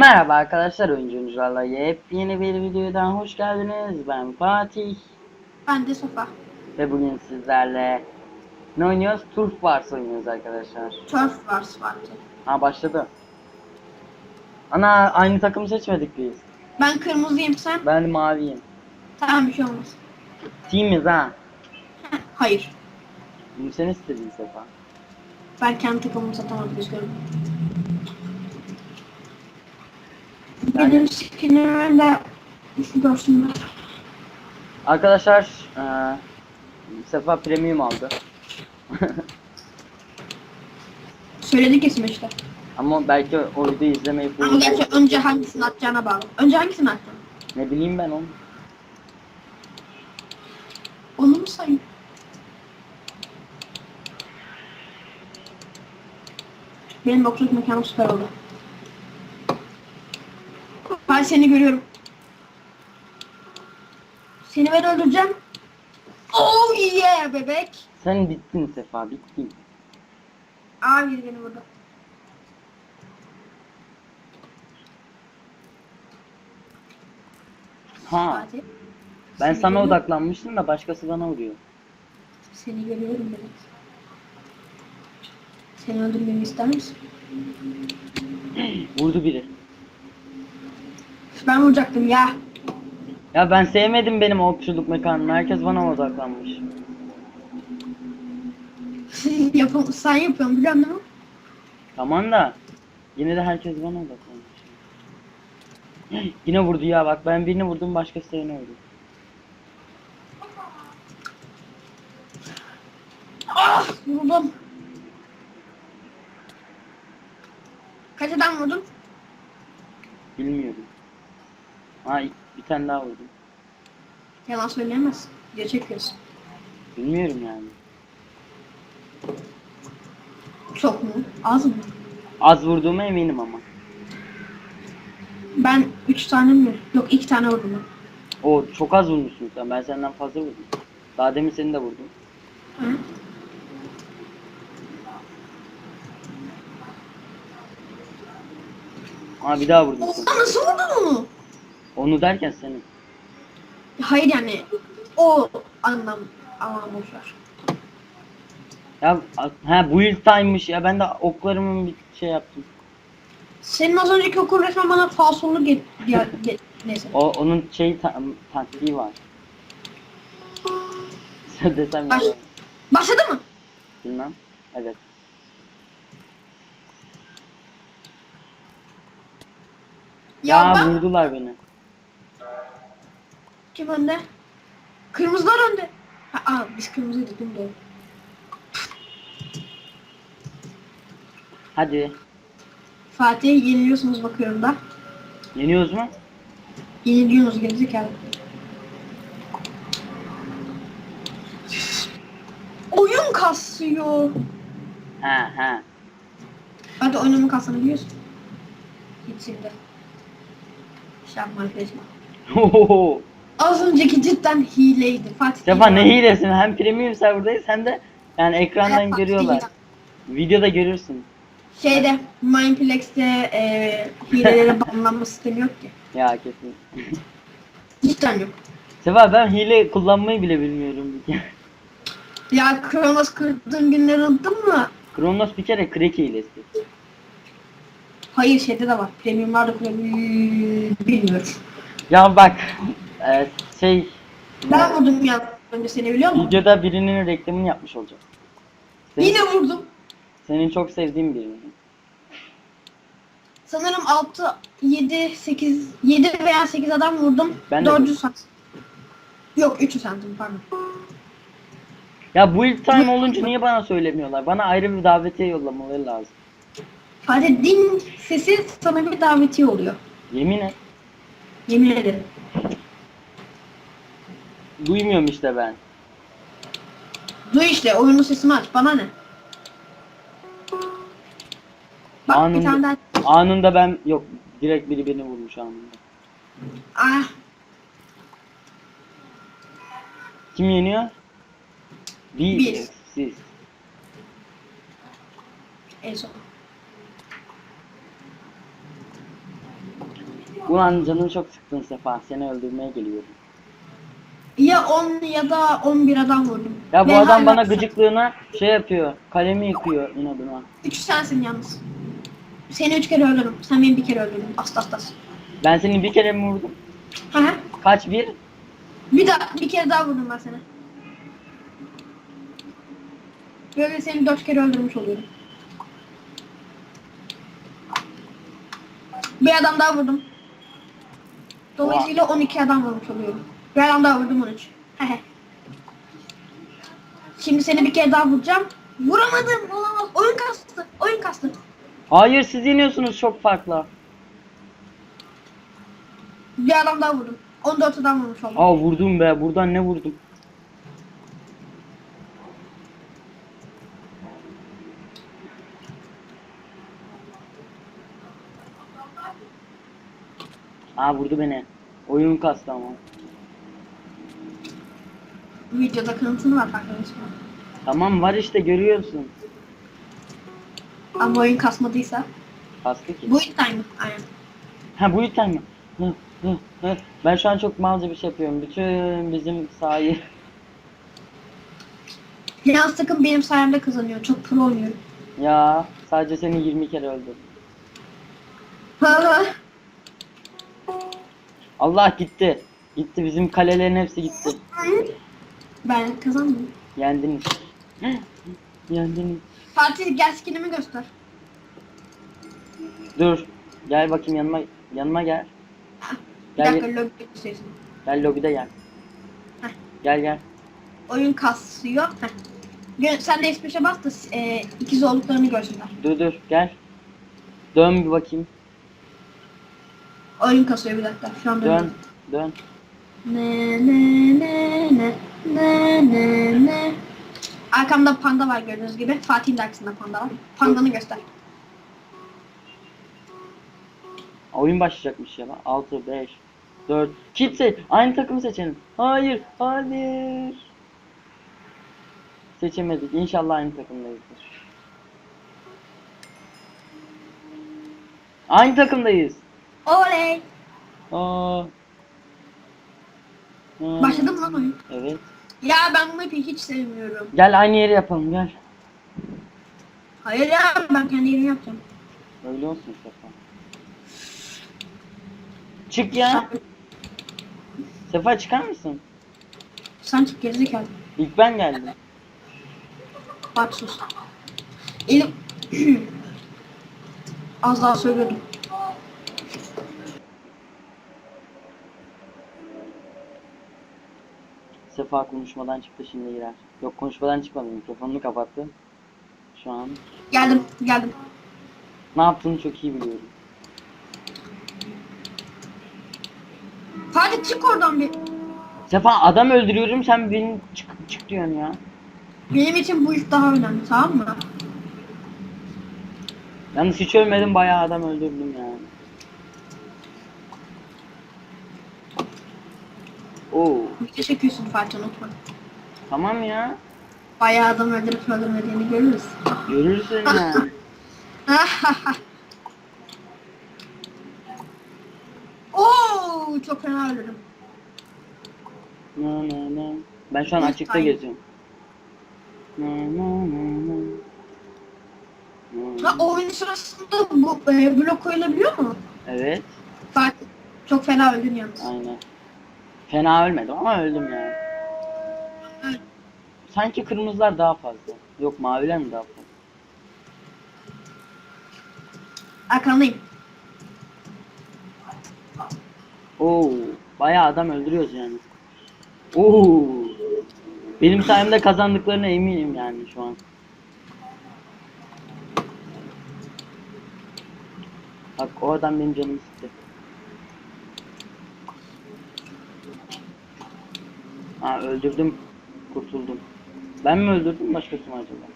Merhaba arkadaşlar oyuncularla yepyeni bir videodan hoş geldiniz. Ben Fatih Ben de Safa. ve bugün sizlerle ne oynuyoruz? Turf Wars oynuyoruz arkadaşlar. Turf Wars vardı. Ha başladı. Ana aynı takım seçmedik biz. Ben kırmızıyım sen. Ben maviyim. Tamam bir şey olmaz. Teamiz ha. Hayır. Bunu sen istedin sefa. Ben kendi takımımı satamadım üzgünüm. Benim skinimi de görsünler. Arkadaşlar eee sefa premium aldı. Söyledik isim işte. Ama belki o videoyu izlemeyi Ama gerçi önce hangisini atacağına bağlı. Önce hangisini atacaksın? Ne bileyim ben onu. Onu mu sayayım? Benim bokluk mekanım süper oldu. Ben seni görüyorum. Seni ben öldüreceğim. Oh yeah bebek. Sen bittin sefa bittin. Aa biri beni vurdu. Ha. Fatih. Ben Seni sana görüyorum. odaklanmıştım da başkası bana vuruyor. Seni görüyorum bebek. Seni öldürmemi ister misin? Vurdu biri. Ben vuracaktım ya. Ya ben sevmedim benim okçuluk mekanını. Herkes bana odaklanmış. Yapım, sen yapıyorsun biliyor musun? Tamam da yine de herkes bana odaklanmış. yine vurdu ya bak ben birini vurdum başkası seni vurdu. Ah vuruldum. Kaç adam vurdun? Bilmiyorum. Ha bir tane daha vurdum. Yalan söyleyemezsin. Video çekiyorsun. Bilmiyorum yani. Çok mu? Az mı? Az vurduğuma eminim ama. Ben 3 tane mi? Yok 2 tane vurdum. O çok az vurmuşsun sen. Ben senden fazla vurdum. Daha demin seni de vurdum. Hı? Ha bir daha vurdum. Seni. nasıl vurdun onu? Onu derken seni. Hayır yani o anlam aman boşver. Ya ha build time'mış ya ben de oklarımın bir şey yaptım. Senin az önceki okul resmen bana falsolu get, get, get neyse. O onun şey ta- taktiği var. Desem ya. Baş, başladı mı? Bilmem. Evet. Ya, Ya, ben vurdular beni. Kim önde? Kırmızılar önde. Ha, aa, biz kırmızıydık değil mi? Doğru. Hadi. Fatih yeniliyorsunuz bakıyorum da. Yeniyoruz mu? Yeniliyorsunuz gerizekalı. Oyun kasıyor. Ha ha. Hadi oyunun kasını biliyorsun. Git şimdi. Yapma arkadaşım. Az önceki cidden hileydi. Fatih Sefa ne hilesin? Hem premium serverdayız hem de yani ekrandan Evet, görüyorlar. Fatih Videoda görürsün. Şeyde Mindplex'te e, hilelere banlanma sistemi yok ki. Ya kesin. Cidden yok. Sefa ben hile kullanmayı bile bilmiyorum. Ya Kronos kırdığın günleri unuttun mu? Kronos bir kere crack hilesi. Hayır şeyde de var. Premium'larda kullanabiliyor. Bilmiyorum. Ya bak. E, şey. Ben vurdum ya önce seni biliyor musun? Videoda birinin reklamını yapmış olacak. Senin, Yine vurdum. senin çok sevdiğin birinin. Sanırım 6, 7, 8, 7 veya 8 adam vurdum. Ben de 400 santim. Yok 300 santim pardon. Ya build time olunca niye bana söylemiyorlar? Bana ayrı bir davetiye yollamaları lazım. Fatih din sesi sana bir davetiye oluyor. Yemin et. Yemin ederim. Duymuyorum işte ben. Duy işte oyunun sesini aç bana ne? Bak bir tane daha. Anında ben yok direkt biri beni vurmuş anında. Ah, Kim yeniyor? Biz. Biz. Siz. en son. Ulan canını çok sıktın Sefa. Seni öldürmeye geliyorum. Ya 10 ya da 11 adam vurdum. Ya bu Ve adam hala- bana gıcıklığına şey yapıyor. Kalemi yıkıyor inadına. Üç sensin yalnız. Seni üç kere öldürdüm. Sen beni bir kere öldürdün. Asla asla. Ben seni bir kere mi vurdum? Hı hı. Kaç bir? Bir daha bir kere daha vurdum ben seni. Böyle seni dört kere öldürmüş oluyorum. Bir adam daha vurdum. Dolayısıyla 12 adam vurmuş oluyorum. Bir daha vurdum 13. Hehe. Şimdi seni bir kere daha vuracağım. Vuramadım. Olamaz. Oyun kastı. Oyun kastı. Hayır siz yeniyorsunuz çok farklı. Bir adam daha vurdum. 14 adam vurmuş oldum. Aa vurdum be. Buradan ne vurdum? Aa vurdu beni. Oyun kastı ama. Videoda kanıtını var arkadaşlar. Tamam var işte görüyorsun. Ama oyun kasmadıysa. Kastı ki. Bu ilk time. Aynen. Ha bu? Hı, hı, hı. Ben şu an çok malca bir şey yapıyorum. Bütün bizim sahayı. Yalnız takım benim sayemde kazanıyor. Çok pro oynuyorum. Ya sadece seni 20 kere öldürdüm. Allah gitti. Gitti bizim kalelerin hepsi gitti. Ben kazandım. Yendiniz. Yendiniz. Fatih gel skinimi göster. Dur. Gel bakayım yanıma yanıma gel. Bir Gel dakika lobi göstereyim. gel lobide gel. Heh. Gel gel. Oyun kasıyor. Heh. Gö- Sen de F5'e bas da e, ikiz olduklarını görsünler. Dur dur gel. Dön bir bakayım. Oyun kasıyor bir dakika. Şu an Dön. Dön. Ne ne ne ne ne ne ne. Arkamda panda var gördüğünüz gibi. Fatih'in de arkasında panda var. Pandanı göster. Oyun başlayacakmış ya. 6 5 4 Kit seç. Aynı takımı seçelim. Hayır. Hayır. Seçemedik. İnşallah aynı takımdayızdır. Aynı takımdayız. Oley. Aa. Aa. Başladı mı lan oyun? Evet. Ya ben bu map'i hiç sevmiyorum. Gel aynı yeri yapalım gel. Hayır ya ben kendi yerimi yapacağım. Öyle olsun Sefa. Çık ya. Sefa çıkar mısın? Sen çık gerizekalı. İlk ben geldim. Bak sus. Elim... Az daha söylüyordum. Sefa konuşmadan çıktı şimdi girer. Yok konuşmadan çıkmadı mikrofonunu kapattı. Şu an Geldim, geldim. ne yaptığını çok iyi biliyorum. Fatih çık oradan bir. Sefa adam öldürüyorum sen beni çık, çık diyorsun ya. Benim için bu iş daha önemli tamam mı? Yalnız hiç ölmedim bayağı adam öldürdüm yani. Oo Bir çekiyorsun Fatih unutma. tamam ya. Bayağı adam öldürüp öldürmediğini görürüz. Görürsün yani. Oo çok fena öldürdüm. Na, na, na. Ben şu an açıkta aynen. geziyorum. Na, na, na, na. Ha oyun sırasında bu e, blok koyulabiliyor mu? Evet, Fatih çok fena öldün yalnız. aynen. Fena ölmedim ama öldüm yani. Sanki kırmızılar daha fazla. Yok maviler mi daha fazla? Arkandayım. Oo, bayağı adam öldürüyoruz yani. Oo. Benim sayemde kazandıklarına eminim yani şu an. Bak o adam benim canımı sıktı. Ha öldürdüm. Kurtuldum. Ben mi öldürdüm başkası mı acaba?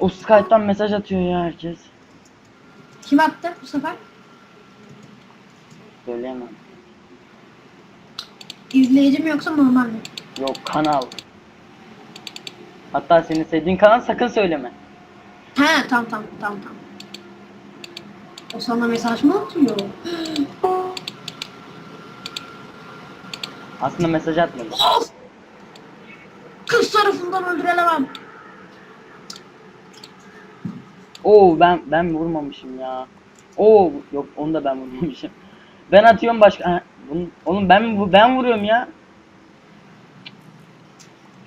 O Skype'tan mesaj atıyor ya herkes. Kim attı bu sefer? Söyleyemem. İzleyici mi yoksa normal mi? Yok kanal. Hatta senin sevdiğin kanal sakın söyleme. He tamam tamam tamam tamam. O sana mesaj mı atıyor? Aslında mesaj atmadı. Of! Kız tarafından öldürülemem. Oo ben ben vurmamışım ya. Oo yok onu da ben vurmamışım. Ben atıyorum başka. Ha, bunu, oğlum ben ben vuruyorum ya.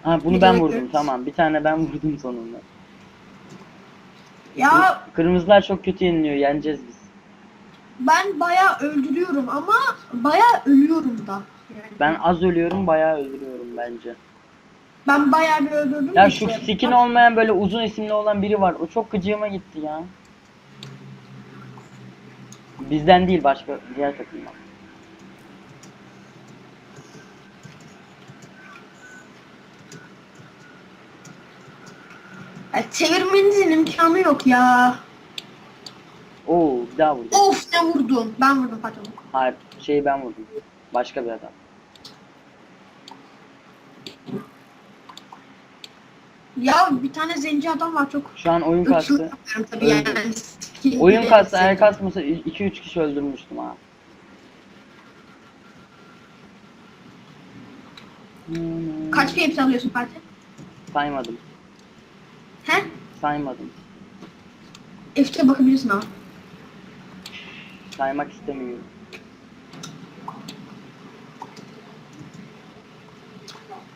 Ha bunu Bir ben vurdum bakıyoruz. tamam. Bir tane ben vurdum sonunda. Ya Kırmızılar çok kötü yeniliyor. Yeneceğiz biz. ben bayağı öldürüyorum ama bayağı ölüyorum da. Ben az ölüyorum, bayağı öldürüyorum bence. ben bayağı bir öldürdüm. Ya şu işte. skin olmayan böyle uzun isimli olan biri var. O çok gıcığıma gitti ya. Bizden değil başka diğer takımdan. Ya çevirmenizin imkanı yok ya. Oo bir daha vurdum. Of ne vurdum. Ben vurdum pardon. Hayır şeyi ben vurdum. Başka bir adam. Ya bir tane zenci adam var çok. Şu an oyun kastı. tabii yani. Oyun kastı eğer kasmasa 2-3 kişi öldürmüştüm ha. Kaç PMC alıyorsun Fatih? Saymadım. He? Saymadım. F'te bakabilirsin ama. Saymak istemiyorum.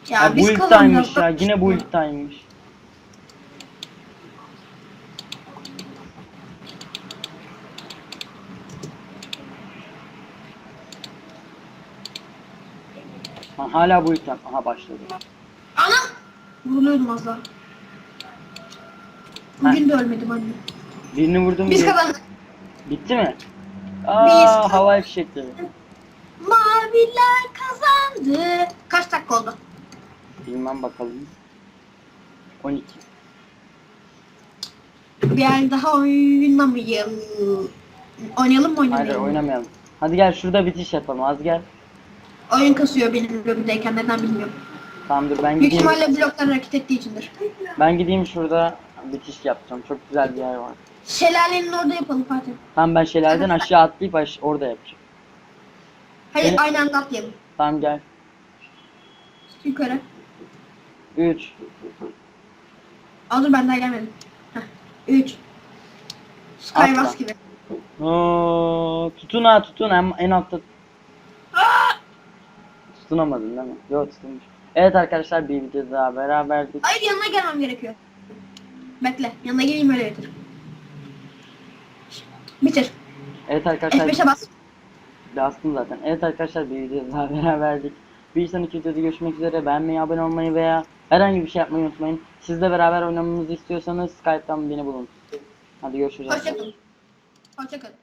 Ya Ha, biz time'mış ya. Yine build time'mış. Ha, hala build time. Aha başladı. Ana! Vuruluyordum az daha. Bugün de ölmedim anne. Birini vurdum. Biz kazandık. Bitti mi? Aa, hava fişekleri. Maviler kazandı. Kaç dakika oldu? Bilmem bakalım. 12. Bir yer daha oynamayalım. Oynayalım mı Hayır oynamayalım? oynamayalım. Hadi gel şurada bitiş yapalım. Az gel. Oyun kasıyor benim lobideyken neden bilmiyorum. Tamam dur ben Büyük gideyim. ihtimalle bloklar hareket ettiği içindir. Ben gideyim şurada bitiş yapacağım. Çok güzel bir yer var. Şelalenin orada yapalım Fatih. Tamam ben şelaleden aşağı atlayıp aş- orada yapacağım. Hayır Evet. aynı anda atlayalım. Tamam gel. Yukarı. 3. Aa dur ben daha gelmedim. Heh. 3. Skywars Atla. gibi. Oo, tutun ha tutun en, en altta. Tutunamadın değil mi? Yok tutunmuş. Evet arkadaşlar bir video daha beraberdik. Hayır yanına gelmem gerekiyor. Bekle. Yanına geleyim öyle bitir. Bitir. Evet arkadaşlar F5'e bas. bastım zaten. Evet arkadaşlar bir video daha beraberdik. Bir sonraki videoda görüşmek üzere. Beğenmeyi, abone olmayı veya herhangi bir şey yapmayı unutmayın. Sizle beraber oynamamızı istiyorsanız Skype'tan beni bulun. Hadi görüşürüz. Hoşçakalın. Hoşçakalın.